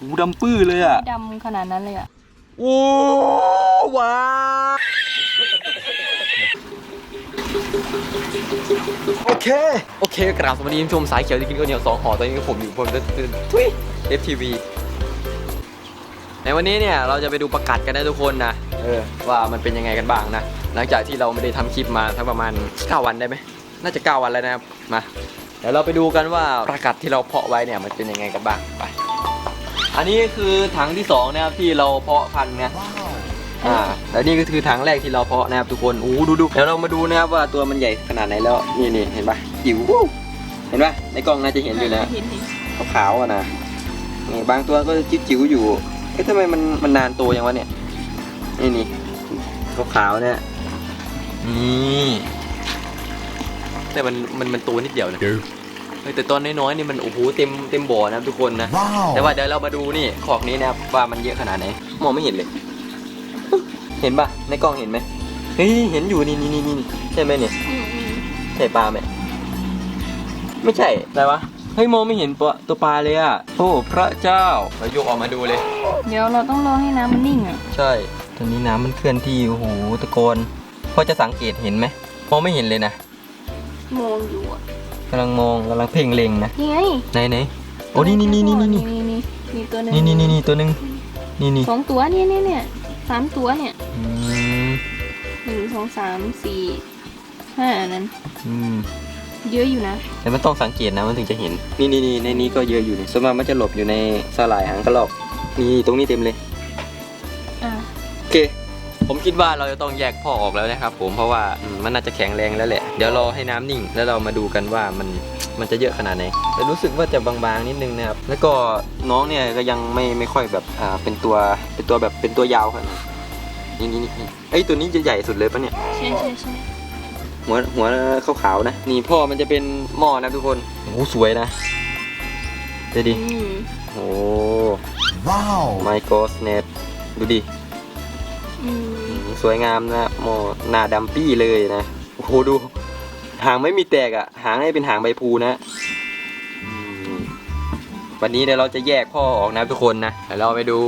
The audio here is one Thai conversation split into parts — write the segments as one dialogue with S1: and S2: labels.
S1: หูดำปื้อเลยอะ
S2: ดำขนาดนั้นเลยอะ
S1: โอ้ว้าโอเค โอเคกราบสวัสดีคุณผู้ชมสายเขียวที่กินข้าวเหนียวสองห่อตอนนี้ผมอยู่บนทุย FTV ในวันนี้เนี่ยเราจะไปดูประกาศกันนะทุกคนนะเออว่ามันเป็นยังไงกันบ้างนะ หลังจากที่เราไม่ได้ทำคลิปมาทั้งประมาณ 9 วันได้ไหมน่าจะ 9 วันแล้วนะครับมาเดี๋ยวเราไปดูกันว่าประกาศที่เราเพาะไว้เนี่ยมันเป็นยังไงกันบ้างไป อันนี้คือถังที่สองนะครับที่เราเพาะพันธุ์นะอ่าแล้วนี่ก็คือถังแรกที่เราเพาะนะครับทุกคนโอ้ดูดูเดี๋ยวเรามาดูนะครับว่าตัวมันใหญ่ขนาดไหนแล้วนี่นี่เห็นปะจิ๋วเห็นปะในกล้องน่าจะเห็นอยู่นะ
S2: เห็นเห็น
S1: ขาวๆอะนะนี่บางตัวก็จิ๋วๆอยู่เอ๊ะทำไมมันมันนานโตยังวะเนี่ยนี่นี่ขาวๆเนี่ยนี่แต่มันมันมันตัวนิดเดียวนะ เฮ้ยแต่ตอนน้อยๆนี่มันโอ้โหเต็มเต็มบ่อนะครับทุกคนนะแต่ว่าเดี๋ยวเรามาดูนี่ขอกนี้นะครับว่ามันเยอะขนาดไหนมองไม่เห็นเลย เห็นปะในกล้องเห็นไหมเฮ้ยเห็นอยู่นี่นี่นี่นี่ใช่ไหมเนี่ย
S2: อืมอืม
S1: ใช่ปลาไหมไม่ใช่อะไรวะเฮ้ยมองไม่เห็นตัวตัวปลาเลยอะโอ้พระเจ้าเรายกออกมาดูเลย
S2: เดี๋ยวเราต้องรอให้น้ำมันนิ่งอะ
S1: ใช่ ตอนนี้น้ำมันเคลื่อนที่โอ้โหตะโกนพอจะสังเกตเห็นไหมมองไม่เห็นเลยนะ
S2: มองอยู่อะ
S1: กำลังมองกำลังเพ่งเล็งนะ
S2: นี่ไง
S1: ไหนไหนโอ้นี่นี่นี่นี่นี่
S2: นี่นี่นี่ตัวหนึง
S1: นี่นี่นี่นี่ตัวหนึงนี่นี่
S2: สองตัวเนี่ยเนี่ยเนี่ยสามตัวเนี่ย
S1: อืม
S2: หนึ่งสองสามสี่ห้าอันนั้น
S1: อืม
S2: เยอะอยู่นะ
S1: แต่มันต้องสังเกตนะมันถึงจะเห็น นี่นี่นี่ในนี้ก็เยอะอยู่นี่ส่วนมากมันจะหลบอยู่ในสลายหางกระรอกนี่ตรงนี้เต็มเลย
S2: อ่า
S1: โอเค ผมคิดว่าเราจะต้องแยกพ่อออกแล้วนะครับ ผมเพราะว่าอืมมันน่าจะแข็งแรงแล้วแหละ เดี๋ยวรอให้น้ำนิ่ง แล้วเรามาดูกันว่ามันมันจะเยอะขนาดไหนแต่รู้สึกว่าจะบางๆนิดนึงนะครับ แล้วก็น้องเนี่ยก็ยังไม่ไม่ค่อยแบบอ่าเป็นตัวเป็นตัวแบบเป็นตัวยาวขนาดนั้นนี่นี่นี่ไอยตัวนี้จะใหญ่สุดเลยปะเนี่ย
S2: ใช่ใช่ใช่
S1: หัวหัวขาวๆนะ นี่พ่อมันจะเป็นหม้อนะทุกคนโอ้โหสวยนะเดี๋ยวดิ
S2: อืม
S1: โอ้
S3: ว้าว
S1: my g o d n e t ดูดิ
S2: อืม
S1: สวยงามนะหมหน้าดำปี้เลยนะโอ้โหดู หางไม่มีแตกอะ่ะ หางให้เป็นหางใบพลูนะวันนี้เดี๋ยวเราจะแยกพ่อออกนะทุกคนนะเดี๋ยวเราไปดู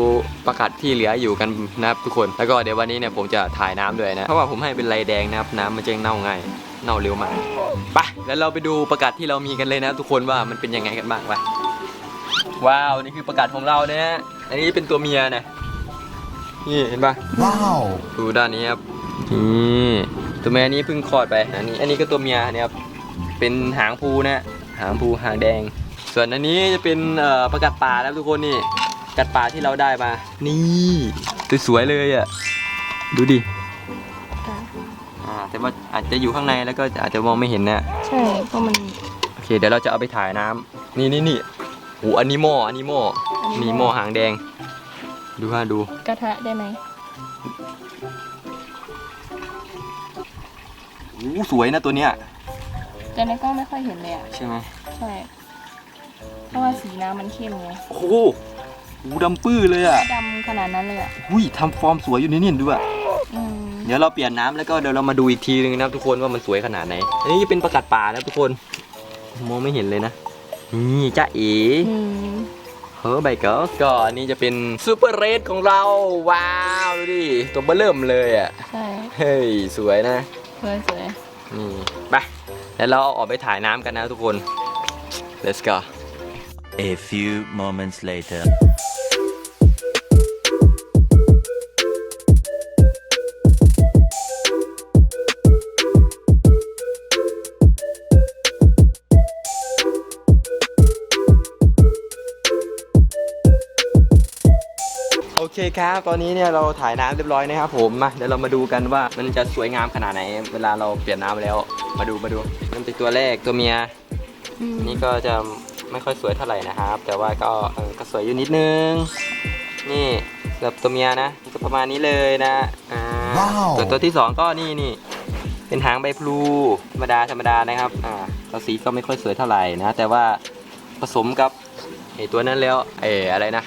S1: ประกัดที่เหลืออยู่กันนะครับทุกคน แล้วก็เดี๋ยววันนี้เนี่ยผมจะถ่ายน้ำด้วยนะ เพราะว่าผมให้เป็นไรแดงนะครับน้ำมันจะเน่าง่าย เน่าเร็วมากไปแล้วเราไปดูประกาศที่เรามีกันเลยนะ ทุกคนว่ามันเป็นยังไงกันบ้างไปว้าว นี่คือประกาศของเรานะอันนี้เป็นตัวเมียนะ นี่เห็นปะ
S3: ว้าว
S1: ดูด้านนี้ครับนี่ตัวแม่นี้เพิ่งคลอดไปอันนี้ อันนี้ก็ตัวเมียเนี่ยครับเป็นหางภูนะหางภูหางแดง ส่วนอันนี้จะเป็นเอ่อประกัดป่านะครับทุกคนนี่กัดป่าที่เราได้มา นี่ตัวสวยเลยอะดูดิ
S2: อ่า
S1: อ่าแต่ว่าอาจจะอยู่ข้างในแล้วก็อาจจะมองไม่เห็นนะ
S2: ใช่เพราะมัน
S1: โอเคเดี๋ยวเราจะเอาไปถ่ายน้ำนี่นี่นี่โอ้อันนี้หม้ออันนี้หม้อนี่หม้อหางแดง ดูฮะดู
S2: กระทะได้ไหม
S1: โอ้สวยนะตัวเนี้ย
S2: แต่ในกล้องไม่ค่อยเห็นเลยอะ
S1: ใช่ไหม
S2: ใช่ เพราะว่าสีน้ำมันเข้มไง
S1: โอ้โหหูดำปื้อเลยอะ
S2: ดำขนาดนั้นเลยอะ
S1: อุ้ยทำฟอร์มสวยอยู่นี่นี่ดูอะ
S2: อืม
S1: เดี๋ยวเราเปลี่ยนน้ำแล้วก็เดี๋ยวเรามาดูอีกทีนึงนะครับทุกคนว่ามันสวยขนาดไหน อันนี้เป็นประกาศป่านะทุกคน มองไม่เห็นเลยนะ นี่จ้าเอ๋
S2: อืม
S1: เฮ้อใบเกิลก็อันนี้จะเป็นซูเปอร์เรดของเรา ว้าว ดูดิ ตัวเบอร์เริ่มเลยอะ
S2: ใช่
S1: เฮ้ย สวยนะ
S2: สวยสวย
S1: นี่ไปแล้วเราเอาออกไปถ่ายน้ำกันนะทุกคน let's go
S3: A few moments later
S1: โอเคครับ ตอนนี้เนี่ยเราถ่ายน้ำเรียบร้อยนะครับผมมาเดี๋ยวเรามาดูกันว่ามันจะสวยงามขนาดไหน เวลาเราเปลี่ยนน้ำแล้ว มาดูมาดูนั่นเป็นตัวแรกตัวเมีย
S2: อืม
S1: นี่ก็จะไม่ค่อยสวยเท่าไหร่นะครับ แต่ว่าก็เออก็สวยอยู่นิดนึง นี่แบบตัวเมียนะก็ประมาณนี้เลยนะอ่า
S3: ว้าว
S1: ส่วนตัวที่สองก็นี่นี่เป็นหางใบพลูธรรมดาธรรมดานะครับอ่าตัวสีก็ไม่ค่อยสวยเท่าไหร่นะ แต่ว่าผสมกับไอตัวนั้นแล้วไออะไรนะ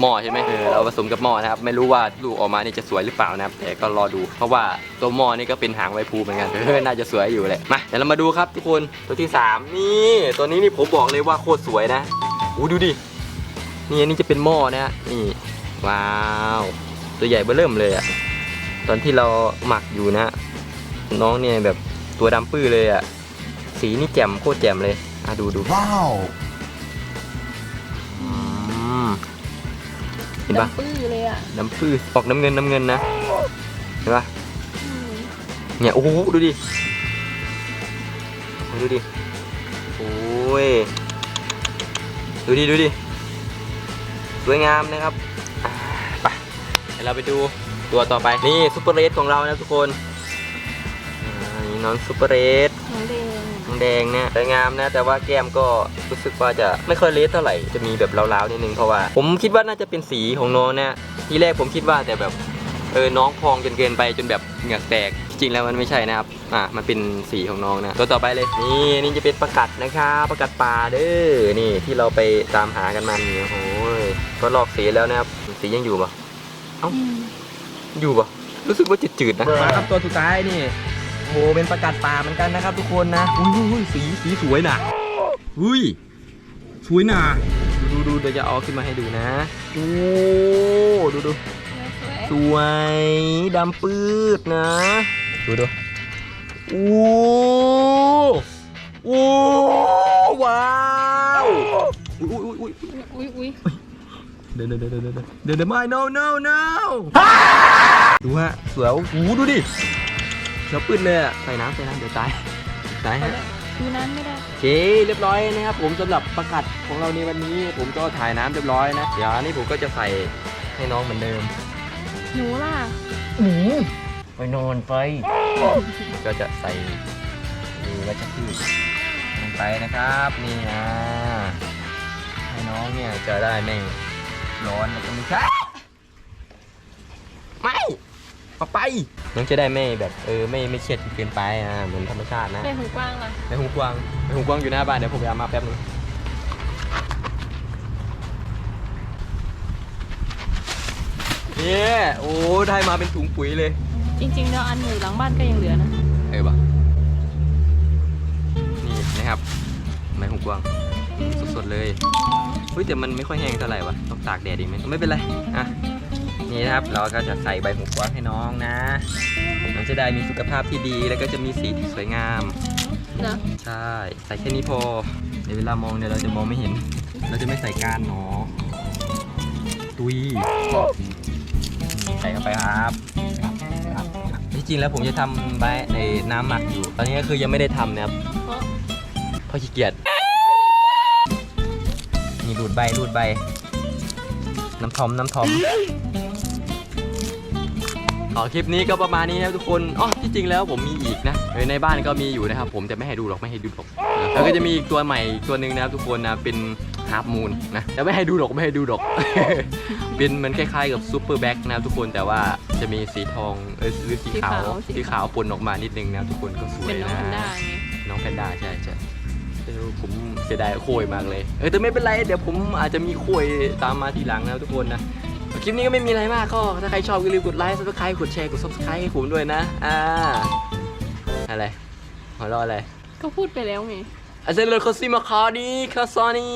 S1: หม้อใช่ไหมเออเราผสมกับหม้อนะครับ ไม่รู้ว่าลูกออกมานี่จะสวยหรือเปล่านะครับ แต่ก็รอดู เพราะว่าตัวหม้อนี่ก็เป็นหางใบพลูเหมือนกัน เออ น่าจะสวยอยู่แหละ มาเดี๋ยวเรามาดูครับทุกคน ตัวที่สามนี่ ตัวนี้นี่ผมบอกเลยว่าโคตรสวยนะอู้ดูดิ นี่อันนี้จะเป็นหม้อนะฮะ นี่ ว้าว ตัวใหญ่เบ้อเริ่มเลยอะตอนที่เราหมักอยู่นะ น้องเนี่ยแบบตัวดำปื้อเลยอะสีนี่แจ่มโคตรแจ่มเลย อะดูดู
S3: Wow.
S1: อื เห็นปะ
S2: ดำปื้อเลยอะ
S1: น้ำปื้อออกน้ำเงินน้ำเงินนะ เห็นปะ
S2: อืม
S1: เนี่ย โอ้โห ดูดิ ดูดิ โอ้ย ดูดิ ดูดิ สวยงามนะครับอ่าไปเดี๋ยวเราไปดูตัวต่อไป นี่ซุปเปอร์เรสของเรานะทุกคนอ่านี่น้องซุปเปอร์เรส
S2: น้อง แดง
S1: น้องแดงเนี่ยสวยงามนะ แต่ว่าแก้มก็รู้สึกว่าจะไม่ค่อยเลสเท่าไหร่จะมีแบบล้าวๆนิดนึงเพราะว่า ผมคิดว่าน่าจะเป็นสีของน้องนะทีแรกผมคิดว่าแต่แบบเออน้องพองจนเกินไปจนแบบเหงือกแตกจริงๆแล้วมันไม่ใช่นะครับ อะ มันเป็นสีของน้องนะ ตัวต่อไปเลย นี่นี่จะเป็นประกัดนะครับประกัดป่าเด้อ นี่ที่เราไปตามหากันมานี่โอ้ยก็ลอกสีแล้วนะครับ สียังอยู่ปะเอื
S2: ม
S1: อยู่ปะรู้สึกว่าจืดๆนะ มาครับตัวสุดท้ายนี่ โอ้เป็นประกัดป่าเหมือนกันนะครับทุกคนนะอุ้ยสีสีสวยนะอุ้ยสวยนะดูดูดูเดี๋ยวจะเอาขึ้นมาให้ดูนะโอ้ดูดู
S2: สวย
S1: สวยดำปื้ดนะ ดูดูโอ้โอ้ว้าวอุ้ยอุ้ยอุ้ย
S2: อุ้ยอุ้ย
S1: เดินเดินเดินเดินเดินเดินเดินไม่ no no no ดูฮะสวยโอ้โหดูดิ เขียวปื้ดเลยอะใส่น้ำใส่น้ำเดี๋ยวตายตายฮะ
S2: ดูนั้นไม่ได้
S1: โอเคเรียบร้อยนะครับผมสำหรับประกัดของเราในวันนี้ ผมก็ถ่ายน้ำเรียบร้อยนะ เดี๋ยวอันนี้ผมก็จะใส่ให้น้องเหมือนเดิม
S2: หนูล่ะ
S1: ไปนอนไป ก็จะใส่ดูวัชพืชลงไปนะครับนี่นะให้น้องเนี่ยจะได้ไม่ร้อนแล้วก็ไม่ใช่ไม่ ออกไป น้องจะได้ไม่แบบเออไม่ไม่เครียดจนเกินไปอะเหมือนธรรมชาตินะ
S2: แม่หูกว้างล่ะ
S1: ในหูกวางในหูกวางอยู่หน้าบ้านเดี๋ยวผมไปเอามาแป๊บนึงเนี่ยโอ้ได้มาเป็นถุงปุ๋ยเลย
S2: จริงๆแล้วอันอยู่หลังบ้านก็ยังเหลือนะ
S1: เออปะนี่นะครับไม้หูกวางสดๆเลยเฮ้ยแต่มันไม่ค่อยแห้งเท่าไหร่วะต้องตากแดดอีกไหมไม่เป็นไรอะ นี่นะครับเราก็จะใส่ใบหูกวางให้น้องนะน้องจะได้มีสุขภาพที่ดีแล้วก็จะมีสีที่สวยงาม
S2: เหรอ
S1: ใช่ใส่แค่นี้พอเดี๋ยวเวลามองเนี่ยเราจะมองไม่เห็น เราจะไม่ใส่ก้านเนาะตุยใส่เข้าไปครับที่จริงแล้วผมจะทำใบในน้ำหมักอยู่ ตอนนี้ก็คือยังไม่ได้ทำนะครับ
S2: เพราะ
S1: เพราะขี้เกียจนี่รูดใบรูดใบ น้ำทอมน้ำทอม ขอคลิปนี้ก็ประมาณนี้นะครับทุกคนอ๋อที่จริงแล้วผมมีอีกนะเออในบ้านก็มีอยู่นะครับ ผมจะไม่ให้ดูหรอกไม่ให้ดูหรอกแล้วก็จะมีอีกตัวใหม่อีกตัวหนึ่งนะครับทุกคนนะเป็นฮาร์ปมูนนะแต่ไม่ให้ดูหรอกไม่ให้ดูหรอก เป็นมันคล้ายๆกับซูเปอร์แบ็กนะครับทุกคนแต่ว่าจะมีสีทองเออหรือสีขาวสีขาวปนออกมานิดนึงนะครับทุกคนก็สวย
S2: เป็นน้อง
S1: นะ
S2: แพนด้าไง
S1: น้องแพนด้าใช่ใช่เออผมเสียดายโคยมากเลย เออแต่ไม่เป็นไร เดี๋ยวผมอาจจะมีโคยตามมาทีหลังนะทุกคนนะ คลิปนี้ก็ไม่มีอะไรมากก็ถ้าใครชอบก็อย่าลืมกดไลค์ subscribe กดแชร์กด subscribe ให้ผมด้วยนะ อ่า อะไรหัวเราะอะไร
S2: ก็พูดไปแล้วไง
S1: อาเซนเลอร์คอซิมาคาดีคาซานี